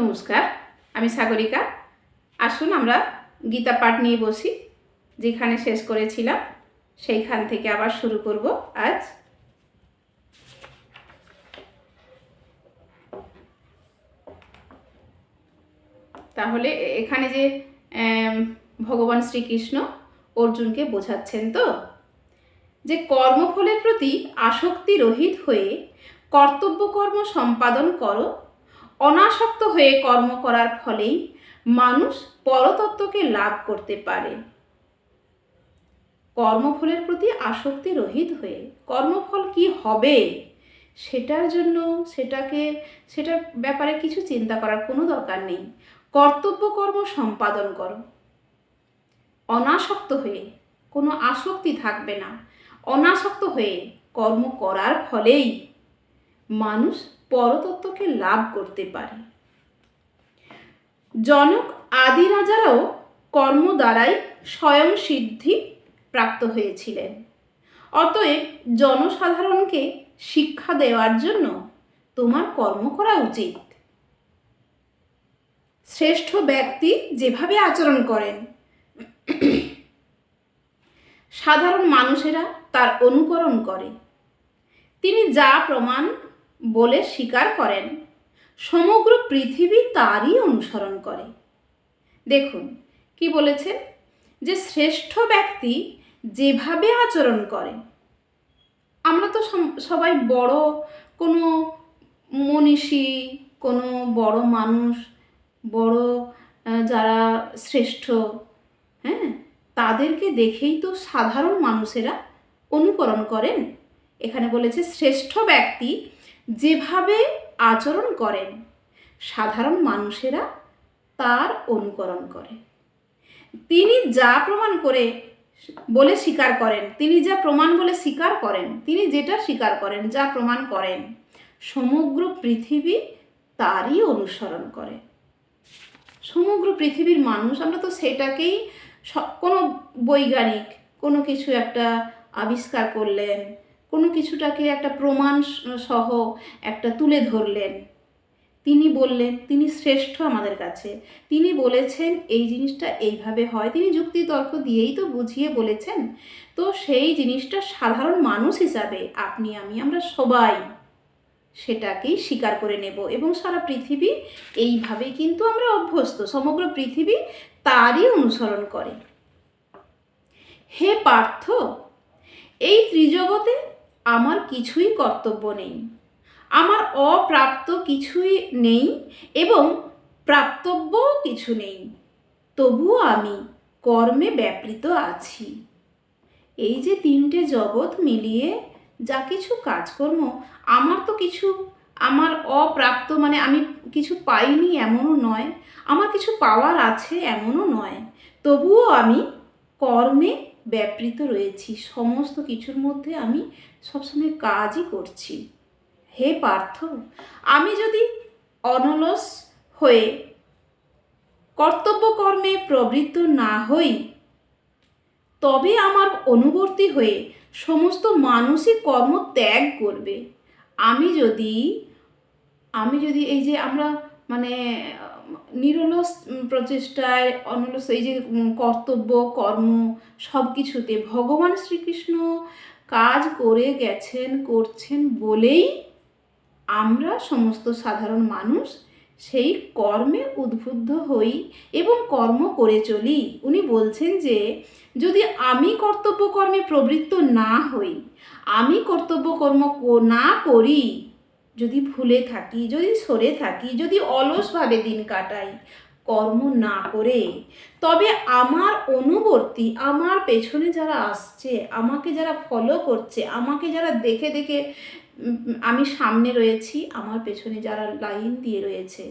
নমস্কার, আমি সাগরিকা। আসুন আমরা গীতা পাঠ নিয়ে বসি, যেখানে শেষ করেছিলাম, সেইখান থেকে আবার শুরু করব আজ। তাহলে এখানে যে ভগবান শ্রীকৃষ্ণ অর্জুনকে বোঝাচ্ছেন তো? যে কর্মফলের প্রতি আসক্তি রহিত হয়ে কর্তব্য কর্ম সম্পাদন করো অনাসক্ত হয়ে কর্ম করার ফলেই মানুষ পরতত্ত্বকে লাভ করতে পারে। কর্মফলের প্রতি আসক্তি রহিত হয়ে কর্মফল কি হবে? সেটার জন্য সেটাকে, সেটার ব্যাপারে কিছু চিন্তা করার কোনো দরকার নেই। কর্তব্য কর্ম সম্পাদন করো। অনাসক্ত হয়ে কোনো আসক্তি থাকবে না। অনাসক্ত হয়ে কর্ম করার ফলেই মানুষ পরতত্ত্বকে লাভ করতে পারে। জনক আদি রাজারাও কর্ম দ্বারাই স্বয়ং সিদ্ধি প্রাপ্ত হয়েছিলেন। অতএব জনসাধারণকে শিক্ষা দেওয়ার জন্য তোমার কর্ম করা উচিত। শ্রেষ্ঠ ব্যক্তি যেভাবে আচরণ করেন, সাধারণ মানুষেরা তার অনুকরণ করে। তিনি যা প্রমাণ বলে স্বীকার করেন। সমগ্র পৃথিবী তারই অনুসরণ করে। দেখুন, কি বলেছেন যে শ্রেষ্ঠ ব্যক্তি যেভাবে আচরণ করে। আমরা তো সবাই বড়, কোনো মনীষী, কোনো বড় মানুষ, বড় যারা শ্রেষ্ঠ হ্যাঁ? তাদেরকে দেখেই তো সাধারণ মানুষেরা অনুকরণ করেন। এখানে বলেছে, শ্রেষ্ঠ ব্যক্তি যেভাবে আচরণ করেন, সাধারণ মানুষেরা তার অনুকরণ করে। তিনি যা প্রমাণ করে বলে স্বীকার করেন, তিনি যা প্রমাণ বলে স্বীকার করেন, তিনি যেটা স্বীকার করেন, যা প্রমাণ করেন, সমগ্র পৃথিবী তারই অনুসরণ করে। সমগ্র পৃথিবীর মানুষ, আমরা তো সেটাকেই কোনো বৈজ্ঞানিক কোনো কিছু একটা আবিষ্কার করলেন কোনো কিছুটাকে একটা প্রমাণ সহ একটা তুলে ধরলেন। তিনি বললেন, তিনি শ্রেষ্ঠ আমাদের কাছে। তিনি বলেছেন, এই জিনিসটা এইভাবে হয়। তিনি যুক্তি তর্ক দিয়েই তো বুঝিয়ে বলেছেন, তো সেই জিনিসটা সাধারণ মানুষ হিসাবে আপনি, আমি, আমরা সবাই সেটাকেই স্বীকার করে নেব। এবং সারা পৃথিবী এইভাবেই কিন্তু আমরা অভ্যস্ত। সমগ্র পৃথিবী তারই অনুসরণ করে। হে পার্থ, এই ত্রিজগতে আমার কিছুই কর্তব্য নেই। আমার অপ্রাপ্ত কিছুই নেই এবং প্রাপ্তব্যও কিছু নেই। তবুও আমি কর্মে ব্যাপৃত আছি। এই যে তিনটে জগৎ মিলিয়ে যা কিছু কাজকর্ম, আমার তো কিছু, আমার অপ্রাপ্ত মানে আমি কিছু পাইনি এমনও নয়, আমার কিছু পাওয়ার আছে এমনও নয়। তবুও আমি কর্মে ব্যাপৃত রয়েছি। সমস্ত কিছুর মধ্যে আমি সবসময় কাজই করছি। হে পার্থ, আমি যদি অনলস হয়ে কর্তব্য কর্মে প্রবৃত্ত না হই, তবে আমার অনুবর্তী হয়ে সমস্ত মানুষই কর্ম ত্যাগ করবে। আমি যদি আমি যদি এই যে আমরা মানে নিরলস প্রচেষ্টায় অনলস এই যে কর্তব্য, কর্ম সব কিছুতে ভগবান শ্রীকৃষ্ণ কাজ করে গেছেন, করছেন বলেই আমরা সমস্ত সাধারণ মানুষ সেই কর্মে উদ্বুদ্ধ হই এবং কর্ম করে চলি। উনি বলছেন যে, যদি আমি কর্তব্য কর্মে প্রবৃত্ত না হই, আমি কর্তব্য কর্ম না করি যদি ভুলে থাকি, যদি সরে থাকি, যদি অলসভাবে দিন কাটাই, কর্ম না করে, তবে আমার অনুবর্তী, আমার পেছনে যারা আসছে, আমাকে যারা ফলো করছে, আমাকে যারা দেখে দেখে আমি সামনে রয়েছি, আমার পেছনে যারা লাইন দিয়ে রয়েছে,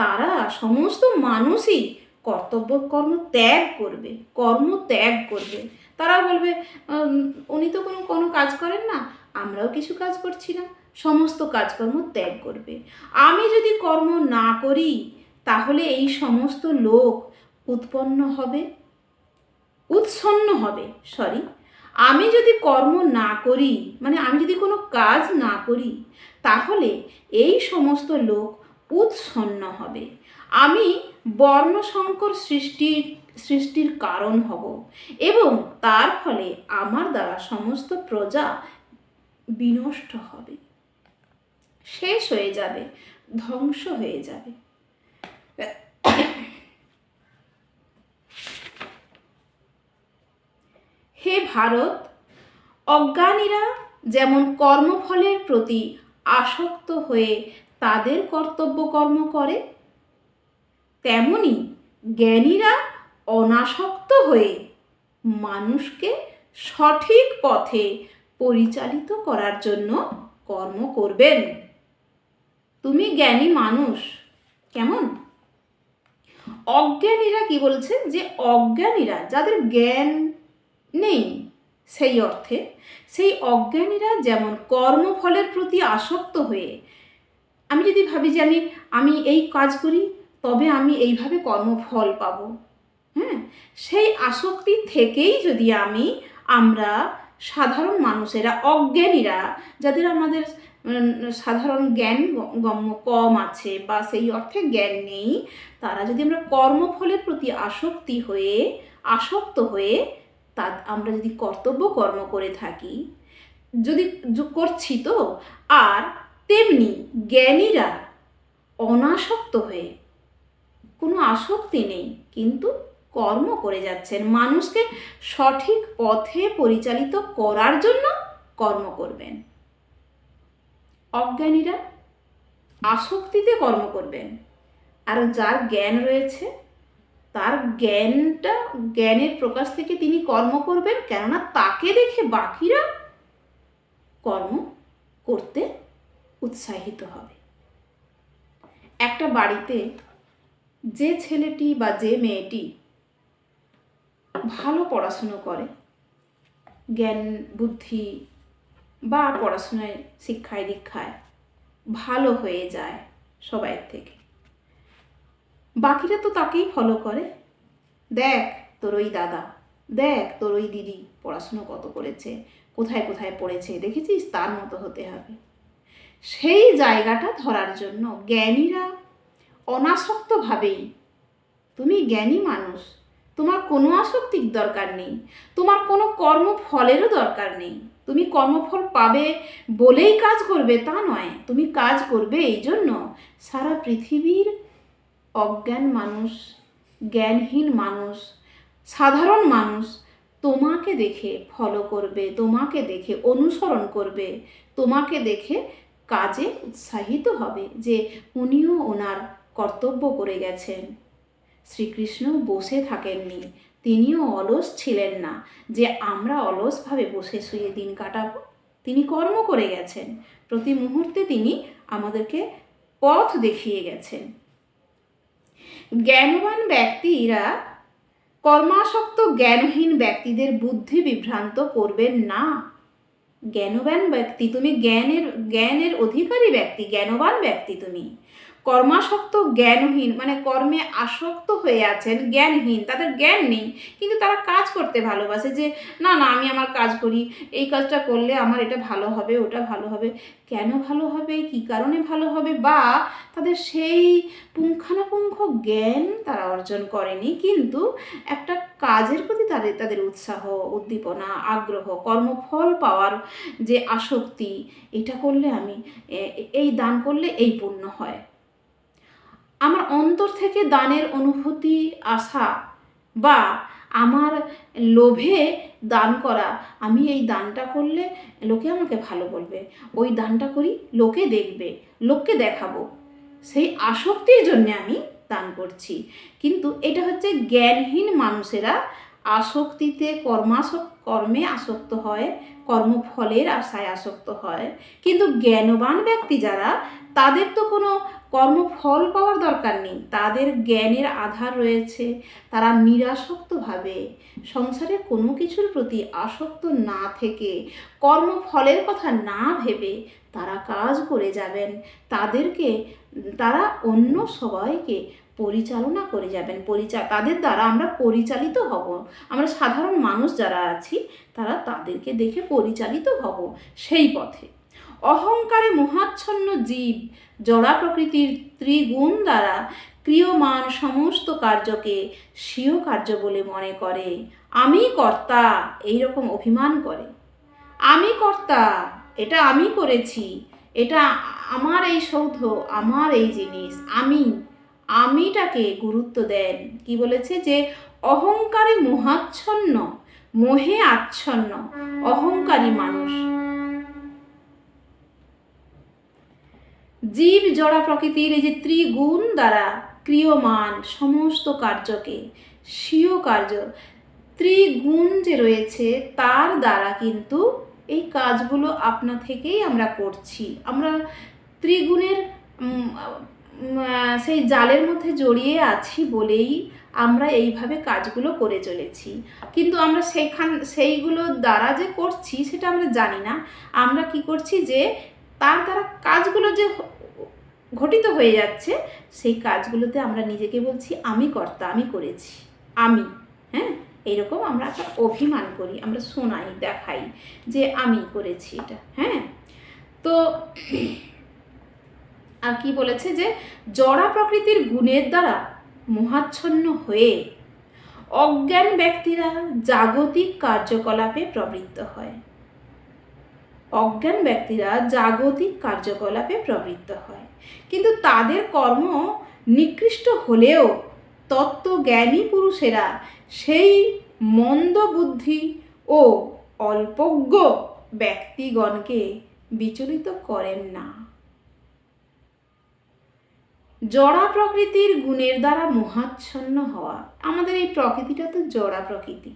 তারা সমস্ত মানুষই কর্তব্য, কর্ম ত্যাগ করবে, কর্ম ত্যাগ করবে। তারা বলবে উনি তো কোনো কোনো কাজ করেন না, আমরাও কিছু কাজ করছি না। সমস্ত কাজকর্ম ত্যাগ করবে। আমি যদি কর্ম না করি, তাহলে এই সমস্ত লোক উৎপন্ন হবে? উৎসন্ন হবে সরি আমি যদি কর্ম না করি মানে আমি যদি কোনো কাজ না করি, তাহলে এই সমস্ত লোক উৎসন্ন হবে। আমি বর্ণসংকর সৃষ্টির সৃষ্টির কারণ হব এবং তার ফলে আমার দ্বারা সমস্ত প্রজা বিনষ্ট হবে। শেষ হয়ে যাবে, ধ্বংস হয়ে যাবে। হে ভারত, অজ্ঞানীরা যেমন কর্মফলের প্রতি আসক্ত হয়ে তাদের কর্তব্য কর্ম করে, তেমনি জ্ঞানীরা অনাসক্ত হয়ে মানুষকে সঠিক পথে পরিচালিত করার জন্য কর্ম করবেন। তুমি জ্ঞানী মানুষ। কেমন? অজ্ঞানীরা কি বলছে? যে অজ্ঞানীরা যাদের জ্ঞান নেই সেই অর্থে, সেই অজ্ঞানীরা যেমন কর্মফলের প্রতি আসক্ত হয়ে, আমি যদি ভাবি যে আমি আমি এই কাজ করি, তবে আমি এইভাবে কর্মফল পাব। হ্যাঁ? সেই আসক্তি থেকেই যদি আমি, আমরা সাধারণ মানুষেরা, অজ্ঞানীরা, যাদের আমাদের সাধারণ জ্ঞান গম্য কম আছে বা সেই অর্থে জ্ঞান নেই, তারা যদি আমরা কর্মফলের প্রতি আসক্তি হয়ে, আসক্ত হয়ে তা আমরা যদি কর্তব্য কর্ম করে থাকি, যদি করছি তো, আর তেমনি জ্ঞানীরা অনাসক্ত হয়ে কোনো আসক্তি নেই, কিন্তু কর্ম করে যাচ্ছেন। মানুষকে সঠিক পথে পরিচালিত করার জন্য কর্ম করবেন। অজ্ঞানীরা আসক্তিতে কর্ম করবেন। আর যার জ্ঞান রয়েছে, তার জ্ঞানটা, জ্ঞানের প্রকাশ থেকে তিনি কর্ম করবেন, কেননা তাকে দেখে বাকিরা কর্ম করতে উৎসাহিত হবে। একটা বাড়িতে যে ছেলেটি বা যে মেয়েটি ভালো পড়াশুনো করে, জ্ঞান, বুদ্ধি বা পড়াশোনায় শিক্ষায় দীক্ষায় ভালো হয়ে যায় সবাইয়ের থেকে। বাকিরা তো তাকেই ফলো করে। দেখ তোর ওই দাদা, দেখ তোর ওই দিদি পড়াশুনো কত করেছে, কোথায় কোথায় পড়েছে, দেখেছিস? তার মতো হতে হবে। সেই জায়গাটা ধরার জন্য জ্ঞানীরা অনাসক্তভাবেই, তুমি জ্ঞানী মানুষ, তোমার কোনো আসক্তির দরকার নেই, তোমার কোনো কর্মফলেরও দরকার নেই। তুমি কর্মফল পাবে বলেই কাজ করবে, তা নয়। তুমি কাজ করবে এই জন্য। সারা পৃথিবীর অজ্ঞান মানুষ, জ্ঞানহীন মানুষ, সাধারণ মানুষ তোমাকে দেখে ফলো করবে, তোমাকে দেখে অনুসরণ করবে, তোমাকে দেখে কাজে উৎসাহিত হবে, যে উনিও ওনার কর্তব্য করে গেছেন। শ্রীকৃষ্ণ বসে থাকেননি। তিনিও অলস ছিলেন না। যে আমরা অলসভাবে বসে শুয়ে দিন কাটাবো, তিনি কর্ম করে গেছেন। প্রতি মুহূর্তে তিনি আমাদেরকে পথ দেখিয়ে গেছেন। জ্ঞানবান ব্যক্তিরা কর্মাসক্ত জ্ঞানহীন ব্যক্তিদের বুদ্ধি বিভ্রান্ত করবেন না। জ্ঞানবান ব্যক্তি, তুমি জ্ঞানের জ্ঞানের অধিকারী ব্যক্তি, জ্ঞানবান ব্যক্তি তুমি। কর্মাসক্ত জ্ঞানহীন মানে কর্মে আসক্ত হয়ে আছেন, জ্ঞানহীন, তাদের জ্ঞান নেই, কিন্তু তারা কাজ করতে ভালোবাসে যে, না না, আমি আমার কাজ করি, এই কাজটা করলে আমার এটা ভালো হবে, ওটা ভালো হবে। কেন ভালো হবে? কী কারণে ভালো হবে? বা তাদের সেই পুঙ্খানুপুঙ্খ জ্ঞান তারা অর্জন করেনি, কিন্তু একটা কাজের প্রতি তাদের তাদের উৎসাহ, উদ্দীপনা, আগ্রহ, কর্মফল পাওয়ার যে আসক্তি, এটা করলে আমি এই দান করলে এই পুণ্য হয়। আমার অন্তর থেকে দানের অনুভূতি আসা বা আমার লোভে দান করা, আমি এই দানটা করলে লোকে আমাকে ভালো বলবে। ওই দানটা করি, লোকে দেখবে, লোককে দেখাবো। সেই আসক্তির জন্য আমি দান করছি। কিন্তু এটা হচ্ছে জ্ঞানহীন মানুষেরা আসক্তিতে কর্মাসক কর্মে আসক্ত হয়, কর্মফলের আশায় আসক্ত হয়। কিন্তু জ্ঞানবান ব্যক্তি যারা, তাদের তো কোনো কর্মফল পাওয়ার দরকার নেই। তাদের জ্ঞানের আধার রয়েছে। তারা নিরাসক্তভাবে সংসারে কোনো কিছুর প্রতি আসক্ত না থেকে কর্মফলের কথা না ভেবে তারা কাজ করে যাবেন। তাদেরকে, তারা অন্য সবাইকে পরিচালনা করে যাবেন। পরিচা, তাদের দ্বারা আমরা পরিচালিত হব। আমরা সাধারণ মানুষ যারা আছি, তারা তাদেরকে দেখে পরিচালিত হব সেই পথে। অহংকারে মহাচ্ছন্ন জীব জড়া প্রকৃতির ত্রিগুণ দ্বারা ক্রিয়মান সমস্ত কার্যকে স্বীয় কার্য বলে মনে করে। আমি কর্তা, এইরকম অভিমান করে। আমি কর্তা, এটা আমি করেছি, এটা আমার এই সৌধ, আমার এই জিনিস, আমি, আমিটাকে গুরুত্ব দেন। কি বলেছে যে, অহংকারে মোহাচ্ছন্ন, মোহে আচ্ছন্ন, অহংকারী মানুষ। জীব জড়া প্রকৃতির এই যে ত্রিগুণ দ্বারা ক্রিয়মান সমস্ত কার্যকে, স্বীয় কার্য, ত্রিগুণ যে রয়েছে তার দ্বারা কিন্তু এই কাজগুলো আপনা থেকেই আমরা করছি। আমরা ত্রিগুণের সেই জালের মধ্যে জড়িয়ে আছি বলেই আমরা এইভাবে কাজগুলো করে চলেছি। কিন্তু আমরা সেখান সেইগুলো দ্বারা যে করছি সেটা আমরা জানি না। আমরা কি করছি যে তার দ্বারা কাজগুলো যে ঘটিত হয়ে যাচ্ছে, সেই কাজগুলোতে আমরা নিজেকে বলছি, আমি কর্তা, আমি করেছি। আমি। হ্যাঁ? এইরকম আমরা একটা অভিমান করি, আমরা শোনাই, দেখাই যে আমি করেছি এটা। হ্যাঁ? তো আর কি বলেছে যে, জড়া প্রকৃতির গুণের দ্বারা মোহাচ্ছন্ন হয়ে অজ্ঞান ব্যক্তিরা জাগতিক কার্যকলাপে প্রবৃত্ত হয়। অজ্ঞান ব্যক্তিরা জাগতিক কার্যকলাপে প্রবৃত্ত হয়। কিন্তু তাদের কর্ম নিকৃষ্ট হলেও তত্ত্বজ্ঞানী পুরুষেরা সেই মন্দ বুদ্ধি ও অল্পজ্ঞ ব্যক্তিগণকে বিচলিত করেন না। জড়া প্রকৃতির গুণের দ্বারা মোহাচ্ছন্ন হওয়া। আমাদের এই প্রকৃতিটা তো জড়া প্রকৃতি।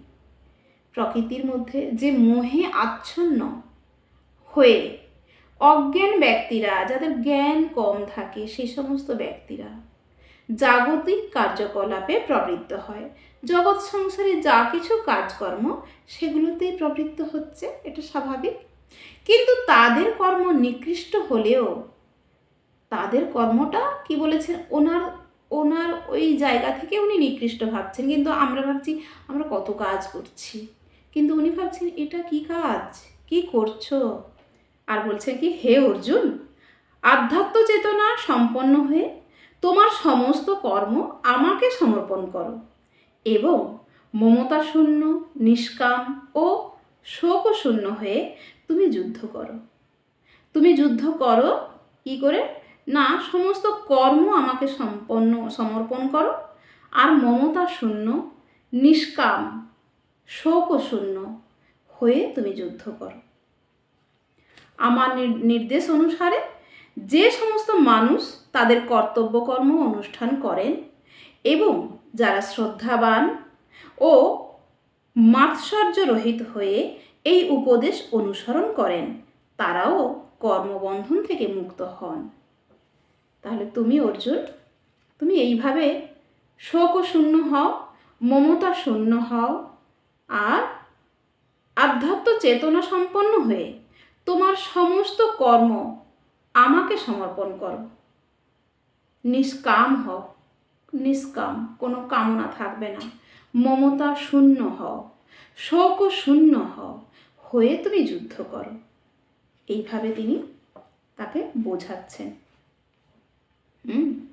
প্রকৃতির মধ্যে যে মোহে আচ্ছন্ন হয়ে অজ্ঞান ব্যক্তিরা, যাদের জ্ঞান কম থাকে সেই সমস্ত ব্যক্তিরা জাগতিক কার্যকলাপে প্রবৃত্ত হয়। জগৎ সংসারে যা কিছু কাজকর্ম সেগুলোতেই প্রবৃত্ত হচ্ছে, এটা স্বাভাবিক। কিন্তু তাদের কর্ম নিকৃষ্ট হলেও, তাদের কর্মটা কি বলেছেন? ওনার ওনার ওই জায়গা থেকে উনি নিকৃষ্ট ভাবছেন। কিন্তু আমরা ভাবছি, আমরা কত কাজ করছি। কিন্তু উনি ভাবছেন, এটা কি কাজ? কি করছ? আর বলছে কি, হে অর্জুন, আধ্যাত্ম চেতনা সম্পন্ন হয়ে তোমার সমস্ত কর্ম আমাকে সমর্পণ করো এবং মমতা শূন্য, নিষ্কাম ও শোক শূন্য হয়ে তুমি যুদ্ধ করো। তুমি যুদ্ধ করো, কি করে? না, সমস্ত কর্ম আমাকে সম্পন্ন, সমর্পণ করো। আর মমতা শূন্য, নিষ্কাম, শোক শূন্য হয়ে তুমি যুদ্ধ করো। আমার নির- নির্দেশ অনুসারে যে সমস্ত মানুষ তাদের কর্তব্যকর্ম অনুষ্ঠান করেন এবং যারা শ্রদ্ধাবান ও মাৎসর্য রহিত হয়ে এই উপদেশ অনুসরণ করেন, তারাও কর্মবন্ধন থেকে মুক্ত হন। তাহলে তুমি অর্জুন, তুমি এইভাবে শোক শূন্য হও, মমতা শূন্য হও আর আধ্যাত্ম চেতনা সম্পন্ন হয়ে তোমার সমস্ত কর্ম আমাকে সমর্পণ করো। নিষ্কাম হও, নিষ্কাম, কোনো কামনা থাকবে না। মমতা শূন্য হও, শোক শূন্য হও, হয়ে তুমি যুদ্ধ করো। এইভাবে তিনি তাকে বোঝাচ্ছেন। হুম।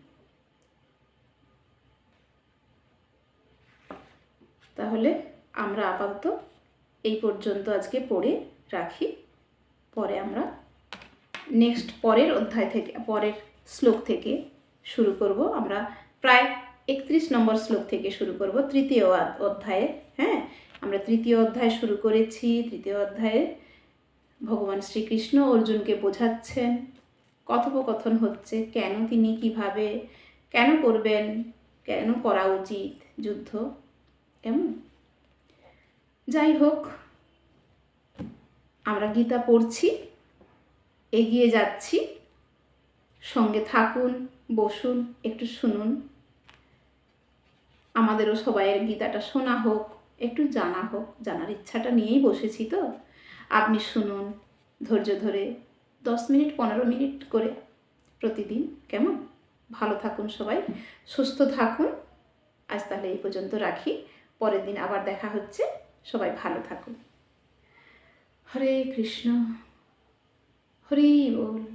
তাহলে আমরা আপাতত এই পর্যন্ত আজকে পড়ে রাখি। পরে আমরা নেক্সট পরের অধ্যায় থেকে, পরের শ্লোক থেকে শুরু করব। আমরা প্রায় একত্রিশ নম্বর শ্লোক থেকে শুরু করব, তৃতীয় অধ্যায়ে হ্যাঁ? আমরা তৃতীয় অধ্যায় শুরু করেছি। তৃতীয় অধ্যায়ে ভগবান শ্রীকৃষ্ণ অর্জুনকে বোঝাচ্ছেন, কথোপকথন হচ্ছে, কেন তিনি কীভাবে, কেন করবেন, কেন করা উচিত যুদ্ধ? কেমন? যাই হোক আমরা গীতা পড়ছি, এগিয়ে যাচ্ছি। সঙ্গে থাকুন, বসুন, একটু শুনুন। আমাদেরও সবাইয়ের গীতাটা শোনা হোক, একটু জানা হোক, জানার ইচ্ছাটা নিয়েই বসেছি তো। আপনি শুনুন, ধৈর্য ধরে, দশ মিনিট, পনেরো মিনিট করে প্রতিদিন, কেমন? ভালো থাকুন সবাই, সুস্থ থাকুন। আজ তাহলে এই পর্যন্ত রাখি। পরের দিন আবার দেখা হচ্ছে। সবাই ভালো থাকুন। हरे कृष्ण हरी बोल।